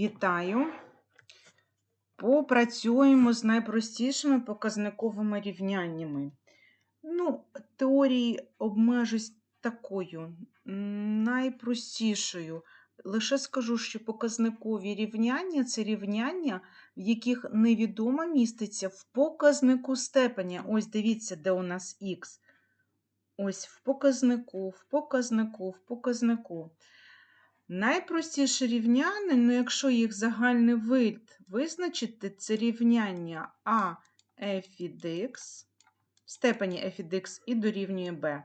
Вітаю! Попрацюємо з найпростішими показниковими рівняннями. Ну, теорії обмежусь такою найпростішою. Лише скажу, що показникові рівняння це рівняння, в яких невідома міститься в показнику степеня. Ось дивіться, де у нас х. Ось в показнику, в показнику, в показнику. Найпростіше рівняння, ну якщо їх загальний вид визначити, це рівняння а f від x, в степені f від x і дорівнює b.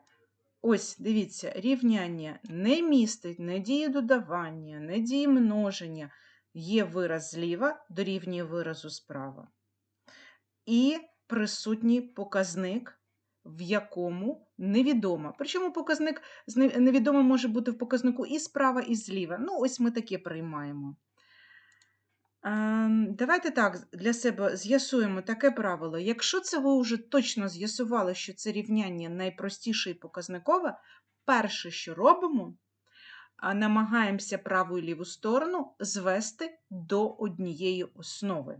Ось, дивіться, рівняння не містить не дії додавання, не дії множення. Є вираз зліва, дорівнює виразу справа. І присутній показник, в якому невідомо. Причому показник з не- невідомим може бути в показнику і справа, і зліва. Ну, ось ми таке приймаємо. Ем, Давайте так для себе з'ясуємо таке правило. Якщо це ви вже точно з'ясували, що це рівняння найпростіше і показникове, перше, що робимо, намагаємося праву і ліву сторону звести до однієї основи.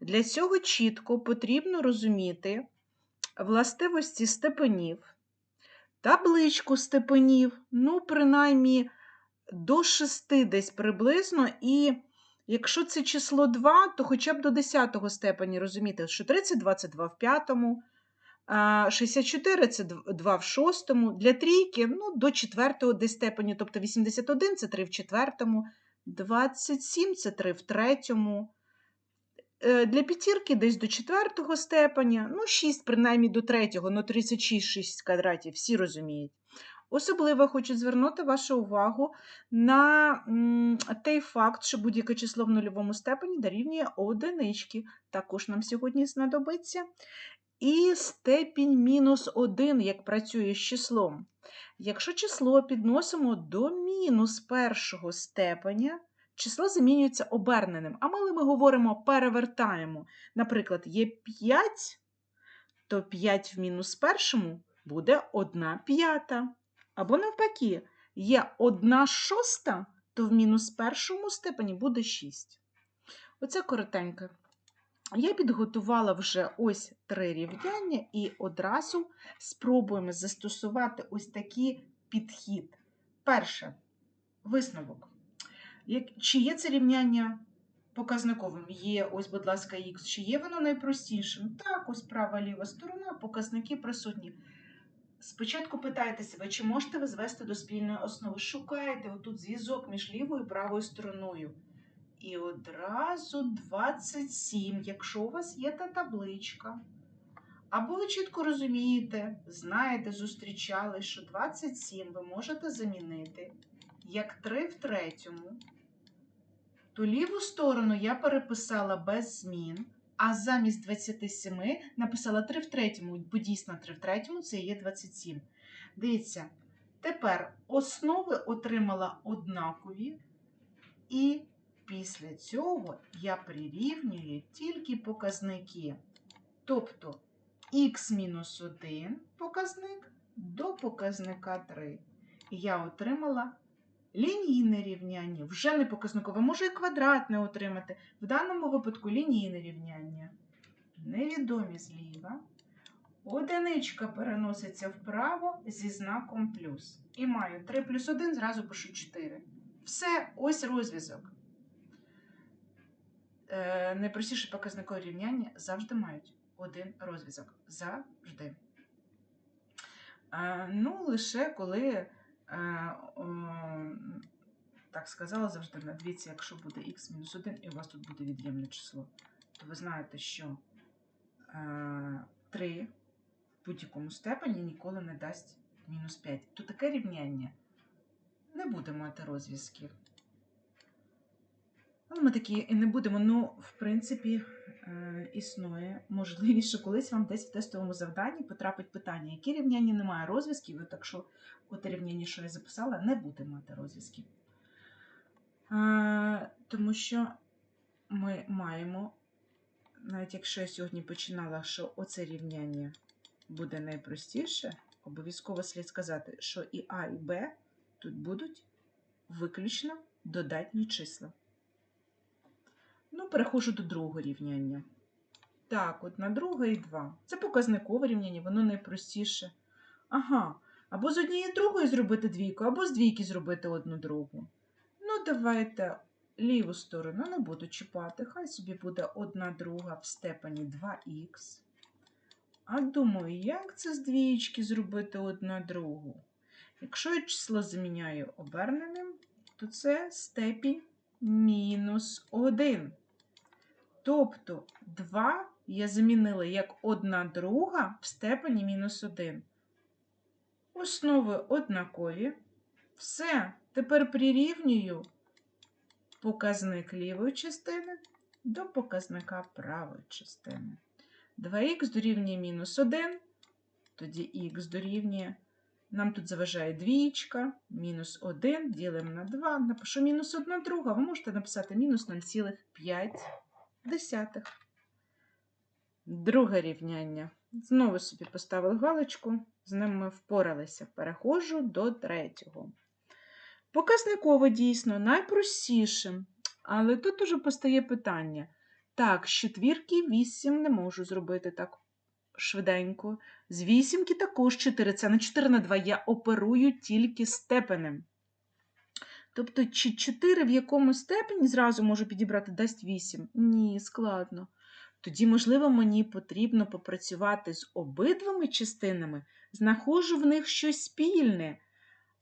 Для цього чітко потрібно розуміти властивості степенів, табличку степенів, ну, принаймні до 6 десь приблизно, і якщо це число 2, то хоча б до 10 степені розуміти, що 32 це 2 в п'ятому, 64 це 2 в шостому, для трійки ну, до 4 десь степені, тобто 81 це 3 в четвертому, 27 це 3 в третьому. Е, Для п'ятірки десь до 4 степеня, ну 6 принаймні до 3, ну 36 6 квадратів, всі розуміють. Особливо хочу звернути вашу увагу на той факт, що будь-яке число в нульовому степені дорівнює одинички. Також нам сьогодні знадобиться. І степінь мінус 1, як працює з числом. Якщо число підносимо до мінус першого степеня, число замінюється оберненим. А коли ми говоримо перевертаємо, наприклад, є 5, то 5 в мінус першому буде 1 п'ята. Або навпаки, є 1 шоста, то в мінус першому степені буде 6. Оце коротенько. Я підготувала вже ось три рівняння і одразу спробуємо застосувати ось такий підхід. Перше, висновок. Чи є це рівняння показниковим? Є, ось, будь ласка, х. Чи є воно найпростішим? Так, ось права ліва сторона, показники присутні. Спочатку питайте себе, чи можете ви звести до спільної основи. Шукайте отут зв'язок між лівою і правою стороною. І одразу 27, якщо у вас є та табличка. Або ви чітко розумієте, знаєте, зустрічали, що 27 ви можете замінити як 3 в третьому, то ліву сторону я переписала без змін, а замість 27 написала 3 в третьому, бо дійсно 3 в третьому це є 27. Дивіться, тепер основи отримала однакові, і після цього я прирівнюю тільки показники. Тобто х-1 показник до показника 3. І я отримала лінійне рівняння, вже не показникове, можу і квадратне отримати. В даному випадку лінійне рівняння. Невідомі зліва. Одиничка переноситься вправо зі знаком плюс. І маю 3 плюс 1, зразу пишу 4. Все, ось розв'язок. Е, найпростіше показникові рівняння завжди мають один розв'язок. Завжди. Е, ну, лише коли, так сказала завжди, на дивіться, якщо буде х-1 і у вас тут буде від'ємне число, то ви знаєте, що е, 3 в будь-якому степені ніколи не дасть мінус 5. То таке рівняння не буде мати розв'язків. Але ми такі і не будемо. Ну, в принципі, е, існує можливість, що колись вам десь в тестовому завданні потрапить питання, які рівняння немає розв'язків, так що оте рівняння, що я записала, не буде мати розв'язків. Е, Тому що ми маємо, навіть якщо я сьогодні починала, що оце рівняння буде найпростіше, обов'язково слід сказати, що і А, і Б тут будуть виключно додатні числа. Ну, переходжу до другого рівняння. Так, от на друге і 2. Це показникове рівняння, воно найпростіше. Ага, або з однієї другої зробити двійку, або з двійки зробити одну другу. Ну, давайте ліву сторону не буду чіпати. Хай собі буде одна друга в степені 2х. А думаю, як це з двієчки зробити одна другу? Якщо я число заміняю оберненим, то це степінь мінус 1. Тобто 2 я замінила як одна друга в степені мінус 1. Основи однакові. Все, тепер прирівнюю показник лівої частини до показника правої частини. 2х дорівнює мінус 1, тоді х дорівнює. Нам тут заважає двієчка, мінус 1, ділимо на 2, напишу мінус 1 друга, ви можете написати мінус 0,5. Друге рівняння. Знову собі поставили галочку, з ним ми впоралися. Переходжу до третього. Показниково дійсно найпростішим, але тут уже постає питання. Так, з четвірки 8 не можу зробити так швиденько. З вісімки також 4. Це на 4 на 2 я оперую тільки степенем. Тобто, чи 4 в якому степені зразу можу підібрати дасть 8? Ні, складно. Тоді, можливо, мені потрібно попрацювати з обидвими частинами, знаходжу в них щось спільне.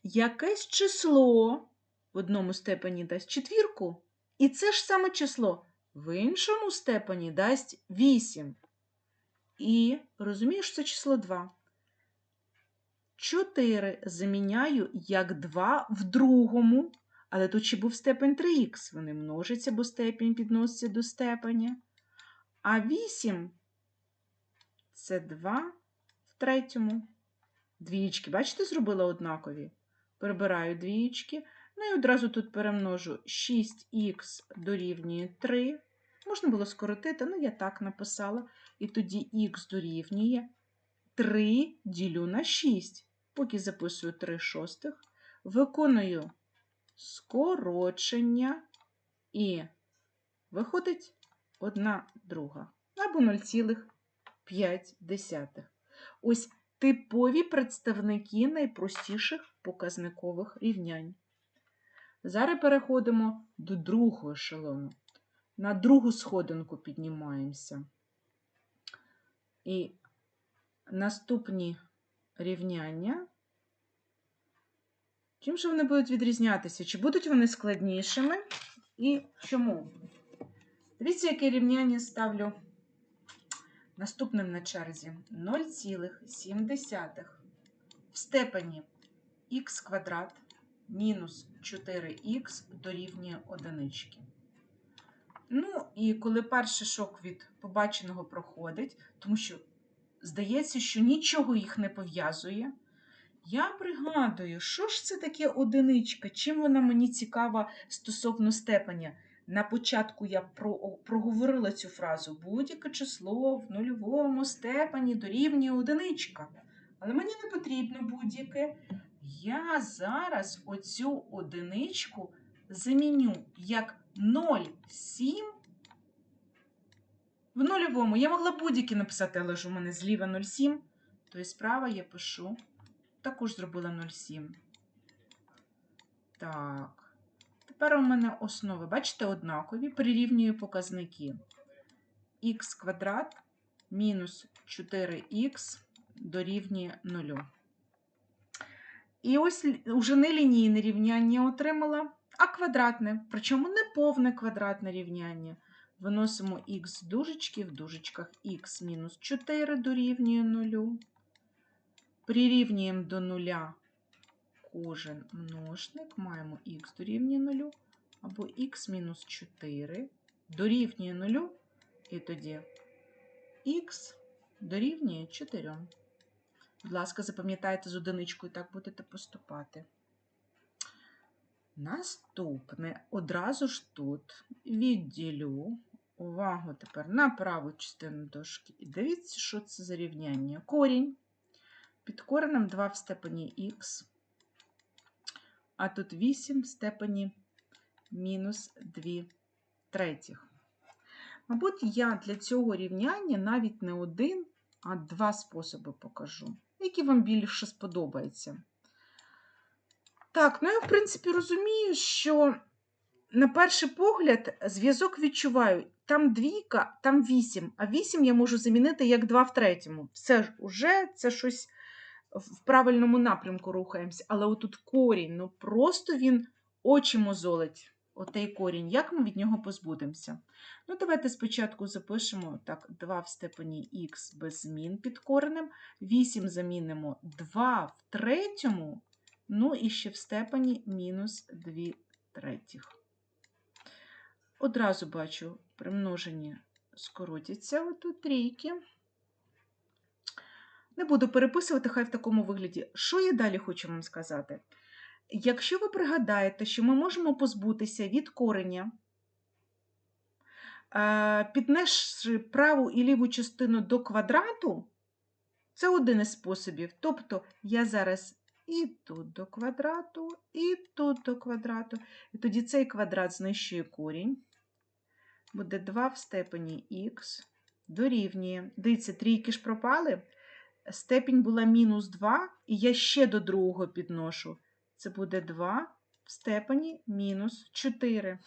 Якесь число в одному степені дасть четвірку, і це ж саме число в іншому степені дасть 8. І розумієш, це число 2. 4 заміняю як 2 в другому, але тут ще був степень 3х. Вони множаться, бо степінь підноситься до степеня. А 8 це 2 в третьому. Двієчки, бачите, зробила однакові. Прибираю двієчки. Ну і одразу тут перемножу 6х дорівнює 3. Можна було скоротити, ну я так написала. І тоді х дорівнює 3 ділю на 6. Поки записую 3 шостих, виконую скорочення і виходить 1 друга або 0,5. Ось типові представники найпростіших показникових рівнянь. Зараз переходимо до другого ешелону. На другу сходинку піднімаємося. І наступні рівняння. Чим же вони будуть відрізнятися? Чи будуть вони складнішими? І чому? Дивіться, яке рівняння ставлю наступним на черзі 0,7 в степені х квадрат мінус 4х дорівнює одинички. Ну, і коли перший шок від побаченого проходить, тому що здається, що нічого їх не пов'язує, я пригадую, що ж це таке одиничка, чим вона мені цікава стосовно степеня. На початку я проговорила цю фразу будь-яке число в нульовому степені дорівнює одиничка. Але мені не потрібно будь-яке. Я зараз оцю одиничку заміню як 0,7 в нульовому. Я могла будь-які написати, але ж у мене зліва 0,7, то і справа я пишу. Також зробила 0,7. Так. Тепер у мене основи, бачите, однакові, прирівнюю показники. х квадрат мінус 4х дорівнює 0. І ось уже не лінійне рівняння отримала, а квадратне, причому не повне квадратне рівняння. Виносимо х дужечки, в дужечках х мінус 4 дорівнює 0. Прирівнюємо до 0 кожен множник, маємо х дорівнює 0, або х мінус 4 дорівнює 0, і тоді х дорівнює 4. Будь ласка, запам'ятайте з одиничкою, так будете поступати. Наступне одразу ж тут відділю увагу тепер на праву частину дошки. І дивіться, що це за рівняння. Корінь. Під коренем 2 в степені х, а тут 8 в степені мінус 2 третіх. Мабуть, я для цього рівняння навіть не один, а два способи покажу, які вам більше сподобаються. Так, ну я, в принципі, розумію, що на перший погляд зв'язок відчуваю. Там двійка, там вісім, а вісім я можу замінити як два в третьому. Все уже це щось в правильному напрямку рухаємося. Але отут корінь, ну просто він очі мозолить. Отей корінь. Як ми від нього позбудемося? Ну, давайте спочатку запишемо так, 2 в степені х без змін під коренем. 8 замінимо 2 в третьому, ну і ще в степені мінус 2 третіх. Одразу бачу, примножені скоротяться отут трійки. Не буду переписувати, хай в такому вигляді. Що я далі хочу вам сказати? Якщо ви пригадаєте, що ми можемо позбутися від кореня, е, піднесши праву і ліву частину до квадрату, це один із способів. Тобто я зараз і тут до квадрату, і тут до квадрату. І тоді цей квадрат знищує корінь. Буде 2 в степені х дорівнює. Дивіться, трійки ж пропали. Степінь була мінус 2, і я ще до другого підношу. Це буде 2 в степені мінус 4.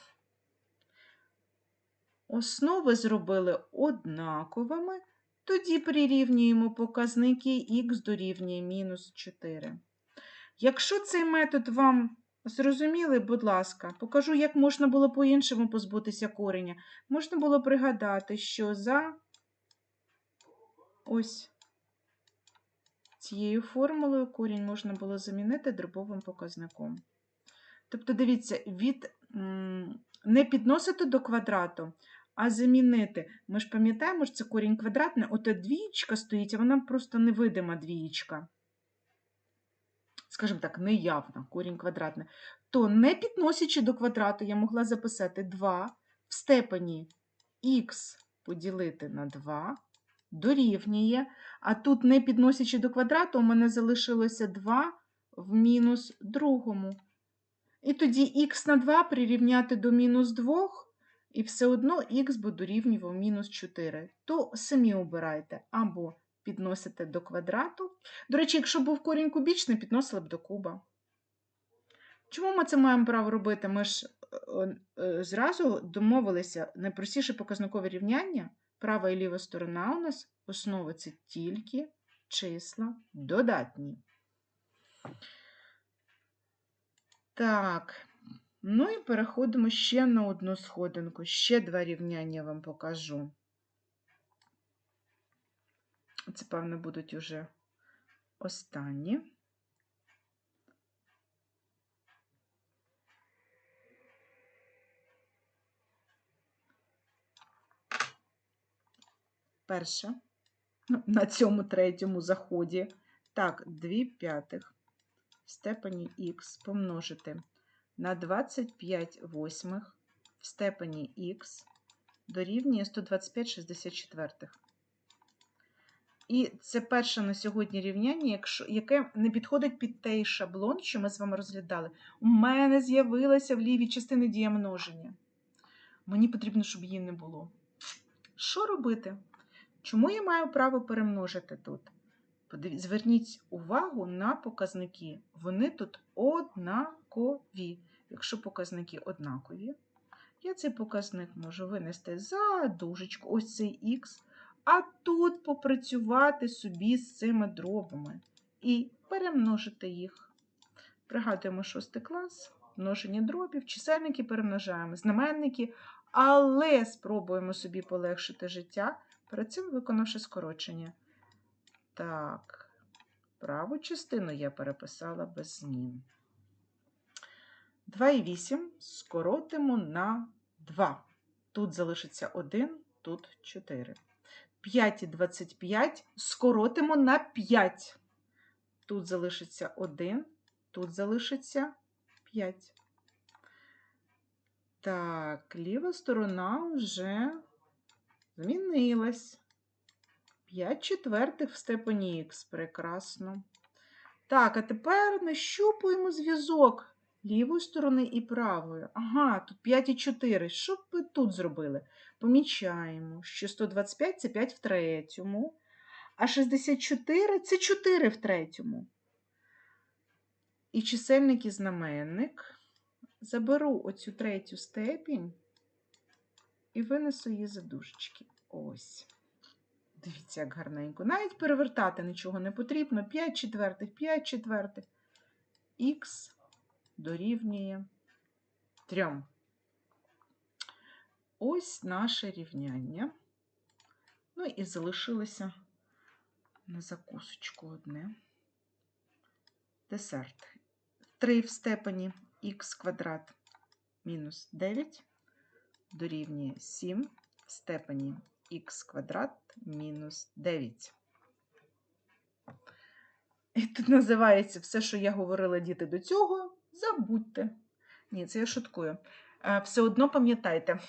Основи зробили однаковими, тоді прирівнюємо показники х дорівнює мінус 4. Якщо цей метод вам зрозумілий, будь ласка, покажу, як можна було по-іншому позбутися кореня. Можна було пригадати, що за ось цією формулою корінь можна було замінити дробовим показником. Тобто, дивіться, від не підносити до квадрату, а замінити. Ми ж пам'ятаємо, що це корінь квадратний, ота двієчка стоїть, а вона просто невидима двієчка. Скажімо так, неявна, корінь квадратний. То не підносячи до квадрату, я могла записати 2 в степені х поділити на 2 дорівнює. А тут, не підносячи до квадрату, у мене залишилося 2 в мінус другому. І тоді х на 2 прирівняти до мінус 2, і все одно х буде дорівнював мінус 4. То самі обирайте, або підносите до квадрату. До речі, якщо був корінь кубічний, підносили б до куба. Чому ми це маємо право робити? Ми ж зразу домовилися найпростіше показникове рівняння. Права і ліва сторона у нас основа це тільки числа додатні. Так, ну і переходимо ще на одну сходинку. Ще два рівняння вам покажу. Це, певно, будуть уже останні. Перше, на цьому третьому заході. Так, 2 п'ятих в степені х помножити на 25 восьмих в степені х дорівнює 125 64. І це перше на сьогодні рівняння, яке не підходить під той шаблон, що ми з вами розглядали. У мене з'явилася в лівій частині дія множення. Мені потрібно, щоб її не було. Що робити? Чому я маю право перемножити тут? Зверніть увагу на показники. Вони тут однакові. Якщо показники однакові, я цей показник можу винести за дужечку, ось цей х, а тут попрацювати собі з цими дробами і перемножити їх. Пригадуємо шостий клас, множення дробів, чисельники перемножаємо, знаменники, але спробуємо собі полегшити життя, перед цим виконавши скорочення. Так, праву частину я переписала без змін. 2,8 скоротимо на 2. Тут залишиться 1, тут 4. 5 і 25 скоротимо на 5. Тут залишиться 1, тут залишиться 5. Так, ліва сторона вже змінилась. 5 четвертих в степені х. Прекрасно. Так, а тепер нащупуємо зв'язок лівої сторони і правої. Ага, тут 5 і 4. Що б ви тут зробили? Помічаємо, що 125 це 5 в третьому, а 64 це 4 в третьому. І чисельник і знаменник. Заберу оцю третю степінь і винесу її за дужечки. Ось. Дивіться, як гарненько. Навіть перевертати нічого не потрібно. 5 четвертих, 5 четвертих. Х дорівнює 3. Ось наше рівняння. Ну і залишилося на закусочку одне. Десерт. 3 в степені х квадрат мінус 9 дорівнює 7 в степені х квадрат мінус 9. І тут називається все, що я говорила діти до цього, забудьте. Ні, це я шуткую. Е, Все одно пам'ятайте,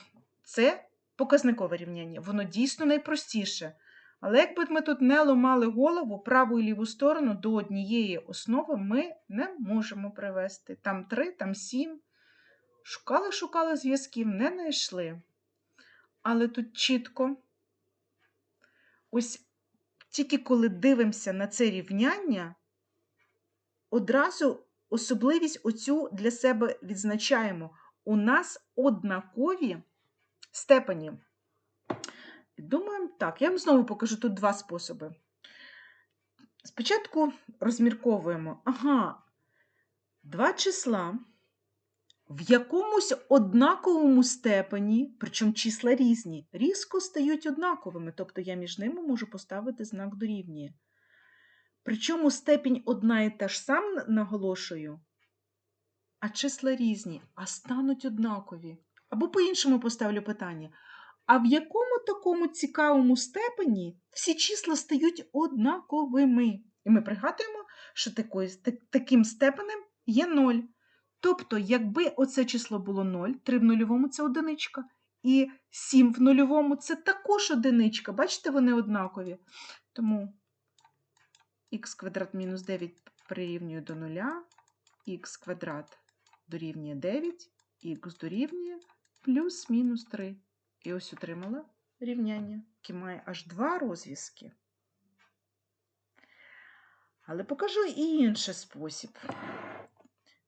це показникове рівняння, воно дійсно найпростіше. Але якби ми тут не ломали голову праву і ліву сторону до однієї основи ми не можемо привести. Там 3, там 7. Шукали, шукали зв'язків, не знайшли. Але тут чітко, ось тільки коли дивимося на це рівняння, одразу особливість оцю для себе відзначаємо. У нас однакові степені. Думаємо так, я вам знову покажу тут два способи. Спочатку розмірковуємо, ага, два числа в якомусь однаковому степені, причому числа різні, різко стають однаковими, тобто я між ними можу поставити знак дорівнює. Причому степінь одна і та ж сам наголошую, а числа різні, а стануть однакові. Або по-іншому поставлю питання. А в якому такому цікавому степені всі числа стають однаковими? І ми пригадуємо, що таким степенем є 0. Тобто, якби оце число було 0, 3 в нульовому це одиничка, і 7 в нульовому це також одиничка. Бачите, вони однакові. Тому х квадрат мінус 9 прирівнює до 0, х квадрат дорівнює 9, х дорівнює плюс-мінус 3. І ось отримала рівняння, яке має аж два розв'язки. Але покажу і інший спосіб.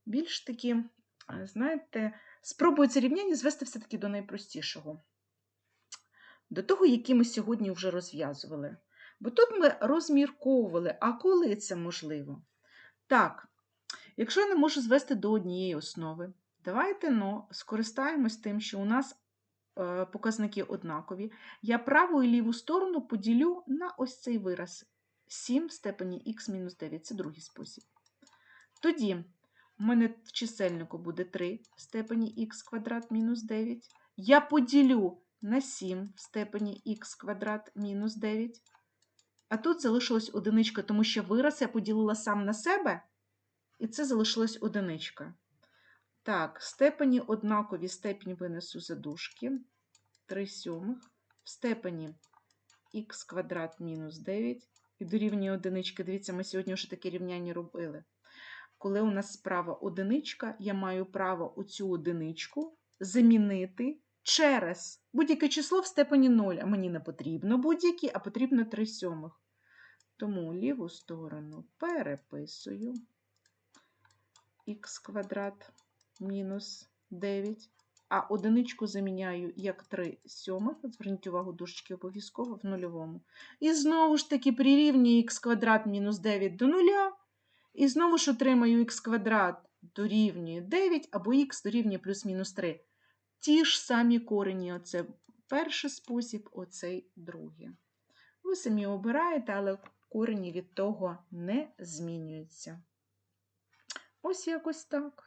Більш таки, е, знаєте, спробую це рівняння звести все-таки до найпростішого. До того, який ми сьогодні вже розв'язували. Бо тут ми розмірковували, а коли це можливо? Так, якщо я не можу звести до однієї основи, давайте ну, скористаємось тим, що у нас е, показники однакові. Я праву і ліву сторону поділю на ось цей вираз 7 в степені х мінус 9. Це другий спосіб. Тоді у мене в чисельнику буде 3 в степені х квадрат мінус 9. Я поділю на 7 в степені х квадрат мінус 9. А тут залишилась одиничка, тому що вираз я поділила сам на себе, і це залишилась одиничка. Так, степені однакові степінь винесу за дужки. 3 сьомих в степені х квадрат мінус 9 і дорівнює одинички. Дивіться, ми сьогодні вже таке рівняння робили. Коли у нас справа одиничка, я маю право оцю одиничку замінити через будь-яке число в степені 0. А мені не потрібно будь-які, а потрібно 3 сьомих. Тому ліву сторону переписую х квадрат мінус 9, а одиничку заміняю як 3 сьомих. Зверніть увагу, дужечки обов'язково в нульовому. І знову ж таки прирівнюю х квадрат мінус 9 до нуля. І знову ж отримаю х квадрат дорівнює 9 або х дорівнює плюс-мінус 3. Ті ж самі корені. Оце перший спосіб, оцей другий. Ви самі обираєте, але корені від того не змінюються. Ось якось так.